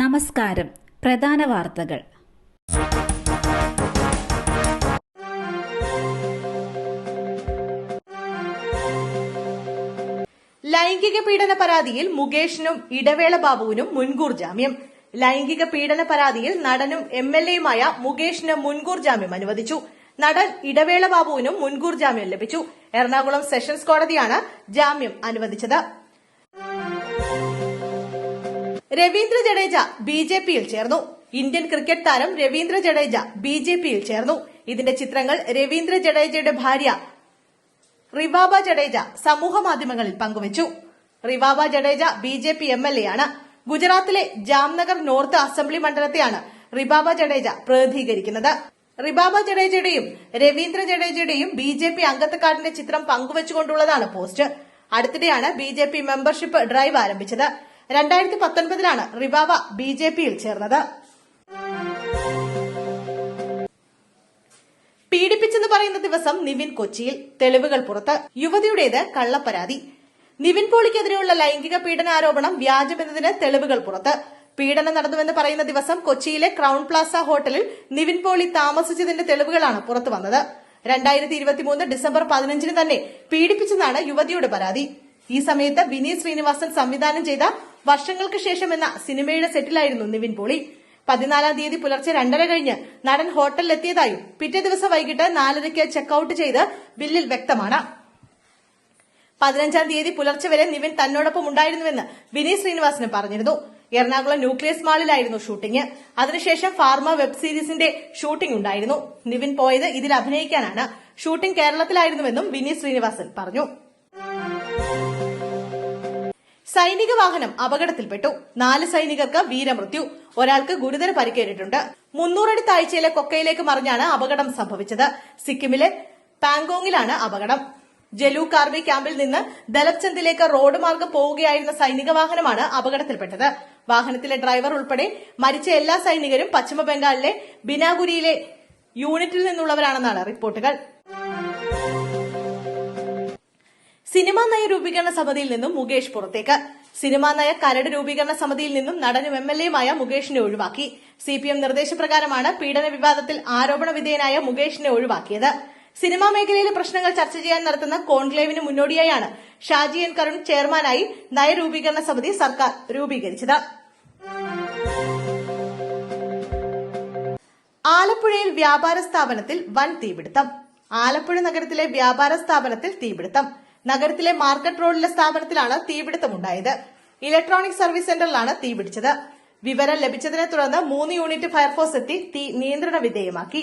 നമസ്കാരം. പ്രധാന വാർത്തകൾ. ലൈംഗിക പീഡന പരാതിയിൽ മുകേഷിനും ഇടവേള ബാബുവിനും മുൻകൂർ ജാമ്യം. ലൈംഗിക പീഡന പരാതിയിൽ നടനും എം എൽ എയുമായ മുകേഷിന് മുൻകൂർ ജാമ്യം അനുവദിച്ചു. നടൻ ഇടവേള ബാബുവിനും മുൻകൂർ ജാമ്യം ലഭിച്ചു. എറണാകുളം സെഷൻസ് കോടതിയാണ് ജാമ്യം അനുവദിച്ചത്. രവീന്ദ്ര ജഡേജ ബി ജെ പിയിൽ ചേർന്നു. ഇന്ത്യൻ ക്രിക്കറ്റ് താരം രവീന്ദ്ര ജഡേജ ബി ജെ പിയിൽ ചേർന്നു. ഇതിന്റെ ചിത്രങ്ങൾ രവീന്ദ്ര ജഡേജയുടെ ഭാര്യ റിവാബ ജഡേജ സമൂഹ മാധ്യമങ്ങളിൽ പങ്കുവച്ചു. Rivaba Jadeja B J P M L A ആണ്. ഗുജറാത്തിലെ ജാംനഗർ നോർത്ത് അസംബ്ലി മണ്ഡലത്തെയാണ് റിബാബ ജഡേജ പ്രതിനിധീകരിക്കുന്നത്. റിബാബ ജഡേജയുടെയും രവീന്ദ്ര ജഡേജയുടെയും ബി ജെ പി അംഗത്വ കാർഡിന്റെ ചിത്രം പങ്കുവച്ചുകൊണ്ടുള്ളതാണ് പോസ്റ്റ്. അടുത്തിടെയാണ് B J P membership drive ആരംഭിച്ചത്. രണ്ടായിരത്തി പത്തൊൻപതിലാണ് റിബാവ ബി ജെ പിയിൽ ചേർന്നത്. പീഡിപ്പിച്ചെന്ന് പറയുന്ന ദിവസം നിവിൻ കൊച്ചിയിൽ തെളിവുകൾ പുറത്ത്. യുവതിയുടേത് കള്ളപ്പരാതി. നിവിൻ പോളിക്കെതിരെയുള്ള ലൈംഗിക പീഡനാരോപണം വ്യാജമെന്നതിന് തെളിവുകൾ പുറത്ത്. പീഡനം നടന്നുവെന്ന് പറയുന്ന ദിവസം കൊച്ചിയിലെ ക്രൗൺ പ്ലാസ ഹോട്ടലിൽ നിവിൻ പോളി താമസിച്ചതിന്റെ തെളിവുകളാണ് പുറത്തു വന്നത്. രണ്ടായിരത്തി ഇരുപത്തിമൂന്ന് ഡിസംബർ പതിനഞ്ചിന് തന്നെ പീഡിപ്പിച്ചെന്നാണ് യുവതിയുടെ പരാതി. ഈ സമയത്ത് വിനീത് ശ്രീനിവാസൻ സംവിധാനം ചെയ്ത വർഷങ്ങൾക്ക് ശേഷം എന്ന സിനിമയുടെ സെറ്റിലായിരുന്നു നിവിൻ പോളി. പതിനാലാം തീയതി പുലർച്ചെ രണ്ടര കഴിഞ്ഞ് നടൻ ഹോട്ടലിലെത്തിയതായും പിറ്റേ ദിവസം വൈകിട്ട് നാലരയ്ക്ക് ചെക്കൌട്ട് ചെയ്ത് ബില്ലിൽ വ്യക്തമാണ്. പതിനഞ്ചാം തീയതി പുലർച്ചെ വരെ നിവിൻ തന്നോടൊപ്പം ഉണ്ടായിരുന്നുവെന്ന് വിനീത് ശ്രീനിവാസന് പറഞ്ഞിരുന്നു. എറണാകുളം ന്യൂക്ലിയസ് മാളിലായിരുന്നു ഷൂട്ടിംഗ്. അതിനുശേഷം ഫാർമ വെബ് സീരീസിന്റെ ഷൂട്ടിംഗ് ഉണ്ടായിരുന്നു. നിവിൻ പോയത് ഇതിൽ അഭിനയിക്കാനാണ്. ഷൂട്ടിംഗ് കേരളത്തിലായിരുന്നുവെന്നും വിനീത് ശ്രീനിവാസൻ പറഞ്ഞു. സൈനിക വാഹനം അപകടത്തിൽപ്പെട്ടു. നാല് സൈനികർക്ക് വീരമൃത്യു. ഒരാൾക്ക് ഗുരുതര പരിക്കേറ്റിട്ടുണ്ട്. മുന്നൂറടി താഴ്ചയിലെ കൊക്കയിലേക്ക് മറിഞ്ഞാണ് അപകടം സംഭവിച്ചത്. സിക്കിമിലെ പാങ്കോങ്ങിലാണ് അപകടം. ജലു കാർബി ക്യാമ്പിൽ നിന്ന് ദലപ്ചന്ദിലേക്ക് റോഡ് മാർഗം പോവുകയായിരുന്ന സൈനിക വാഹനമാണ് അപകടത്തിൽപ്പെട്ടത്. വാഹനത്തിലെ ഡ്രൈവർ ഉൾപ്പെടെ മരിച്ച എല്ലാ സൈനികരും പശ്ചിമ ബംഗാളിലെ ബിനാഗുരിയിലെ യൂണിറ്റിൽ നിന്നുള്ളവരാണെന്നാണ് റിപ്പോർട്ടുകൾ. സിനിമാ നയ രൂപീകരണ സമിതിയിൽ നിന്നും മുകേഷ് പുറത്തേക്ക്. സിനിമാ നയ കരട് രൂപീകരണ സമിതിയിൽ നിന്നും നടനും എം എൽ എയുമായ മുകേഷിനെ ഒഴിവാക്കി. സി പി എം നിർദ്ദേശപ്രകാരമാണ് പീഡന വിവാദത്തിൽ ആരോപണ വിധേയനായ മുകേഷിനെ ഒഴിവാക്കിയത്. സിനിമാ മേഖലയിലെ പ്രശ്നങ്ങൾ ചർച്ച ചെയ്യാൻ നടത്തുന്ന കോൺക്ലേവിന് മുന്നോടിയായാണ് ഷാജി എൻ കരുൺ ചെയർമാനായി നയരൂപീകരണ സമിതി സർക്കാർ രൂപീകരിച്ചത്. ആലപ്പുഴയിൽ വ്യാപാര സ്ഥാപനത്തിൽ വൻ തീപിടുത്തം. ആലപ്പുഴ നഗരത്തിലെ വ്യാപാര സ്ഥാപനത്തിൽ തീപിടുത്തം. നഗരത്തിലെ മാർക്കറ്റ് റോഡിലെ സ്ഥാപനത്തിലാണ് തീപിടുത്തമുണ്ടായത്. ഇലക്ട്രോണിക് സർവീസ് സെന്ററിലാണ് തീപിടിച്ചത്. വിവരം ലഭിച്ചതിനെ തുടർന്ന് മൂന്ന് യൂണിറ്റ് ഫയർഫോഴ്സ് എത്തി തീ നിയന്ത്രണ വിധേയമാക്കി.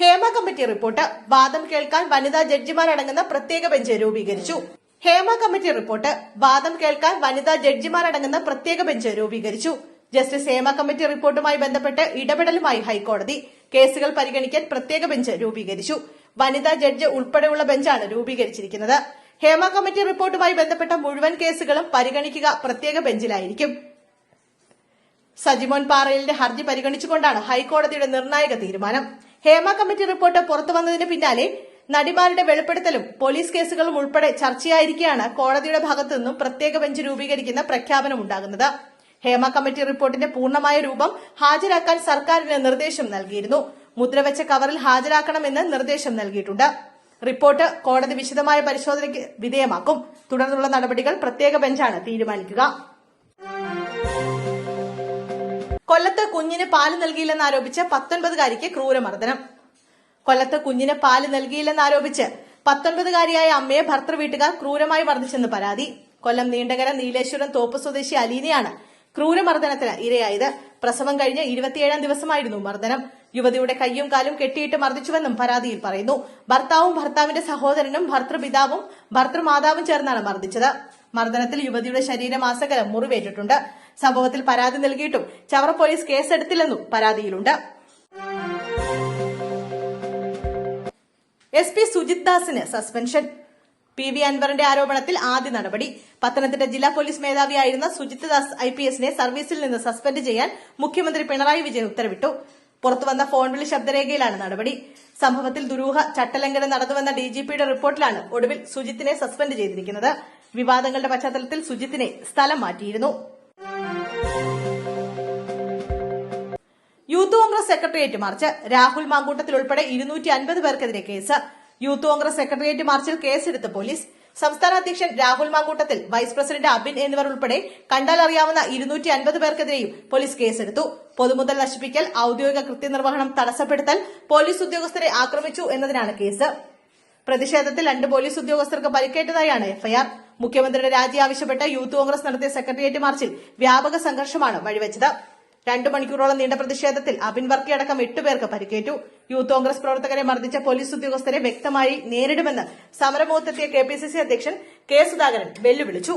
Hema committee report. വാദം കേൾക്കാൻ വനിതാ ജഡ്ജിമാരടങ്ങുന്ന പ്രത്യേക ബെഞ്ച് രൂപീകരിച്ചു. Hema committee report. വാദം കേൾക്കാൻ വനിതാ ജഡ്ജിമാരടങ്ങുന്ന പ്രത്യേക ബെഞ്ച് രൂപീകരിച്ചു. ജസ്റ്റിസ് ഹേമ കമ്മിറ്റി റിപ്പോർട്ടുമായി ബന്ധപ്പെട്ട് ഇടപെടലുമായി ഹൈക്കോടതി കേസുകൾ പരിഗണിക്കാൻ പ്രത്യേക ബെഞ്ച് രൂപീകരിച്ചു. വനിതാ ജഡ്ജ് ഉൾപ്പെടെയുള്ള ബെഞ്ചാണ് രൂപീകരിച്ചിരിക്കുന്നത്. ഹേമ കമ്മിറ്റി റിപ്പോർട്ടുമായി ബന്ധപ്പെട്ട മുഴുവൻ കേസുകളും പരിഗണിക്കുക പ്രത്യേക ബെഞ്ചിലായിരിക്കും. സജിമോൻ പാറയിലിന്റെ ഹർജി പരിഗണിച്ചുകൊണ്ടാണ് ഹൈക്കോടതിയുടെ നിർണായക തീരുമാനം. ഹേമ കമ്മിറ്റി റിപ്പോർട്ട് പുറത്തു വന്നതിന് പിന്നാലെ നടിമാരുടെ വെളിപ്പെടുത്തലും പോലീസ് കേസുകളും ഉൾപ്പെടെ ചർച്ചയായിരിക്കെയാണ് കോടതിയുടെ ഭാഗത്തു നിന്നും പ്രത്യേക ബെഞ്ച് രൂപീകരിക്കുന്ന പ്രഖ്യാപനമുണ്ടാകുന്നത് ഹേമ കമ്മിറ്റി റിപ്പോർട്ടിന്റെ പൂർണമായ രൂപം ഹാജരാക്കാൻ സർക്കാരിന് നിർദ്ദേശം നൽകിയിരുന്നു. മുദ്രവെച്ച കവറിൽ ഹാജരാക്കണമെന്ന് നിർദ്ദേശം നൽകിയിട്ടുണ്ട്. റിപ്പോർട്ട് കോടതി വിശദമായ പരിശോധനയ്ക്ക് വിധേയമാക്കും. തുടർന്നുള്ള നടപടികൾ പ്രത്യേക ബെഞ്ചാണ് തീരുമാനിക്കുക. കൊല്ലത്ത് കുഞ്ഞിന് പാൽ നൽകിയില്ലെന്നാരോപിച്ച് പത്തൊൻപതുകാരിക്ക് ക്രൂരമർദ്ദനം. കൊല്ലത്ത് കുഞ്ഞിന് പാൽ നൽകിയില്ലെന്നാരോപിച്ച് പത്തൊൻപതുകാരിയായ അമ്മയെ ഭർത്തൃ വീട്ടുകാർ ക്രൂരമായി മർദ്ദിച്ചെന്ന് പരാതി. കൊല്ലം നീണ്ടകര നീലേശ്വരം തോപ്പ് സ്വദേശി അലീനയാണ് ക്രൂരമർദ്ദനത്തിന് ഇരയായത്. പ്രസവം കഴിഞ്ഞ് ഇരുപത്തിയേഴാം ദിവസമായിരുന്നു മർദ്ദനം. യുവതിയുടെ കൈയും കാലും കെട്ടിയിട്ട് മർദ്ദിച്ചുവെന്നും പരാതിയിൽ പറയുന്നു. ഭർത്താവും ഭർത്താവിന്റെ സഹോദരനും ഭർത്തൃപിതാവും ഭർത്തൃമാതാവും ചേർന്നാണ് മർദ്ദിച്ചത്. മർദ്ദനത്തിൽ യുവതിയുടെ ശരീരമാസകലം മുറിവേറ്റിട്ടുണ്ട്. സംഭവത്തിൽ പരാതി നൽകിയിട്ടും ചവറ പോലീസ് കേസെടുത്തില്ലെന്നും പരാതിയിലുണ്ട്. എസ് പി സുജിത് ദാസിന് സസ്പെൻഷൻ. പി വി അൻവറിന്റെ ആരോപണത്തിൽ ആദ്യ നടപടി. പത്തനംതിട്ട ജില്ലാ പോലീസ് മേധാവിയായിരുന്ന സുജിത് ദാസ് ഐ പി എസിനെ സർവീസിൽ നിന്ന് സസ്പെൻഡ് ചെയ്യാൻ മുഖ്യമന്ത്രി പിണറായി വിജയൻ ഉത്തരവിട്ടു. പുറത്തുവന്ന ഫോൺ വിളി ശബ്ദരേഖയിലാണ് നടപടി. സംഭവത്തിൽ ദുരൂഹ ചട്ടലംഘനം നടന്നുവെന്ന ഡിജിപിയുടെ റിപ്പോർട്ടിലാണ് ഒടുവിൽ സുജിത്തിനെ സസ്പെൻഡ് ചെയ്തിരിക്കുന്നത്. വിവാദങ്ങളുടെ പശ്ചാത്തലത്തിൽ സുജിത്തിനെ സ്ഥലം മാറ്റിയിരുന്നു. Youth Congress secretariat march. Rahul Mankoottathil ഉൾപ്പെടെ ഇരുന്നൂറ്റി അൻപത് പേർക്കെതിരെ കേസ്. യൂത്ത് കോൺഗ്രസ് സെക്രട്ടേറിയറ്റ് മാർച്ചിൽ കേസെടുത്ത് പോലീസ്. സംസ്ഥാന അധ്യക്ഷൻ രാഹുൽ മാങ്കൂട്ടത്തിൽ വൈസ് പ്രസിഡന്റ് അബിൻ എന്നിവർ ഉൾപ്പെടെ കണ്ടാൽ അറിയാവുന്ന ഇരുന്നൂറ്റി അൻപത് പേർക്കെതിരെയും പോലീസ് കേസെടുത്തു. പൊതുമുതൽ നശിപ്പിക്കൽ ഔദ്യോഗിക കൃത്യനിർവഹണം തടസ്സപ്പെടുത്തൽ പോലീസ് ഉദ്യോഗസ്ഥരെ ആക്രമിച്ചു എന്നതിനാണ് കേസ്. പ്രതിഷേധത്തിൽ രണ്ട് പോലീസ് ഉദ്യോഗസ്ഥർക്ക് പരിക്കേറ്റതായാണ് എഫ്ഐആർ. മുഖ്യമന്ത്രിയുടെ രാജി ആവശ്യപ്പെട്ട് യൂത്ത് കോൺഗ്രസ് നടത്തിയ സെക്രട്ടേറിയറ്റ് മാർച്ചിൽ വ്യാപക സംഘർഷമാണ് വഴിവെച്ചത്. രണ്ടു മണിക്കൂറോളം നീണ്ട പ്രതിഷേധത്തിൽ അബിൻ വർക്കി അടക്കം എട്ടുപേർക്ക് പരിക്കേറ്റു. യൂത്ത് കോൺഗ്രസ് പ്രവർത്തകരെ മർദ്ദിച്ച പോലീസ് ഉദ്യോഗസ്ഥരെ വ്യക്തമായി നേരിടുമെന്ന് സമരമുഖത്തെത്തിയ കെ പി സി സി അധ്യക്ഷൻ കെ സുധാകരൻ വെല്ലുവിളിച്ചു.